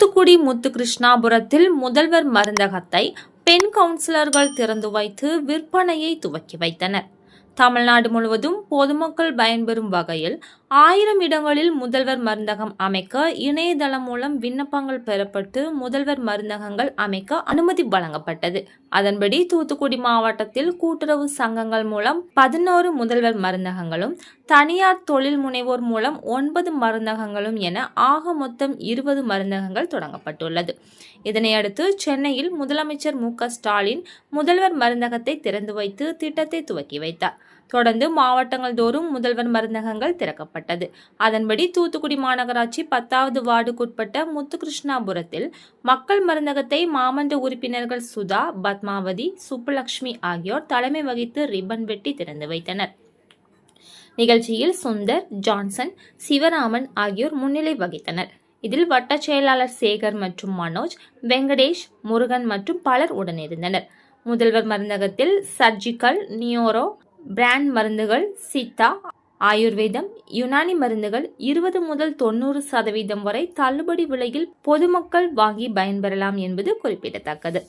தூத்துக்குடி முத்துகிருஷ்ணாபுரத்தில் முதல்வர் மருந்தகத்தை பெண் கவுன்சிலர்கள் திறந்து வைத்து விற்பனையை துவக்கி வைத்தனர். தமிழ்நாடு முழுவதும் பொதுமக்கள் பயன்பெறும் வகையில் ஆயிரம் இடங்களில் முதல்வர் மருந்தகம் அமைக்க இணையதளம் மூலம் விண்ணப்பங்கள் பெறப்பட்டு முதல்வர் மருந்தகங்கள் அமைக்க அனுமதி வழங்கப்பட்டது. அதன்படி தூத்துக்குடி மாவட்டத்தில் கூட்டுறவு சங்கங்கள் மூலம் பதினோரு முதல்வர் மருந்தகங்களும் தனியார் தொழில் முனைவோர் மூலம் ஒன்பது மருந்தகங்களும் என ஆக மொத்தம் இருபது மருந்தகங்கள் தொடங்கப்பட்டுள்ளது. இதனையடுத்து சென்னையில் முதலமைச்சர் மு க ஸ்டாலின் முதல்வர் மருந்தகத்தை திறந்து வைத்து திட்டத்தை துவக்கி வைத்தார். தொடர்ந்து மாவட்டங்கள் தோறும் முதல்வர் மருந்தகங்கள் திறக்கப்பட்டது. அதன்படி தூத்துக்குடி மாநகராட்சி பத்தாவது வார்டுக்குட்பட்ட முத்துகிருஷ்ணாபுரத்தில் மக்கள் மருந்தகத்தை மாமன்ற உறுப்பினர்கள் சுதா பத்மாவதி சுப்புலட்சுமி ஆகியோர் தலைமை வகித்து ரிப்பன் வெட்டி திறந்து வைத்தனர். நிகழ்ச்சியில் சுந்தர் ஜான்சன் சிவராமன் ஆகியோர் முன்னிலை வகித்தனர். இதில் வட்டச் செயலாளர் சேகர் மற்றும் மனோஜ் வெங்கடேஷ் முருகன் மற்றும் பலர் உடனிருந்தனர். முதல்வர் மருந்தகத்தில் சர்ஜிக்கல் நியோரோ பிராண்ட் மருந்துகள் சித்தா ஆயுர்வேதம் யுனானி மருந்துகள் இருபது முதல் தொண்ணூறு சதவீதம் வரை தள்ளுபடி விலையில் பொதுமக்கள் வாங்கி பயன்பெறலாம் என்பது குறிப்பிடத்தக்கது.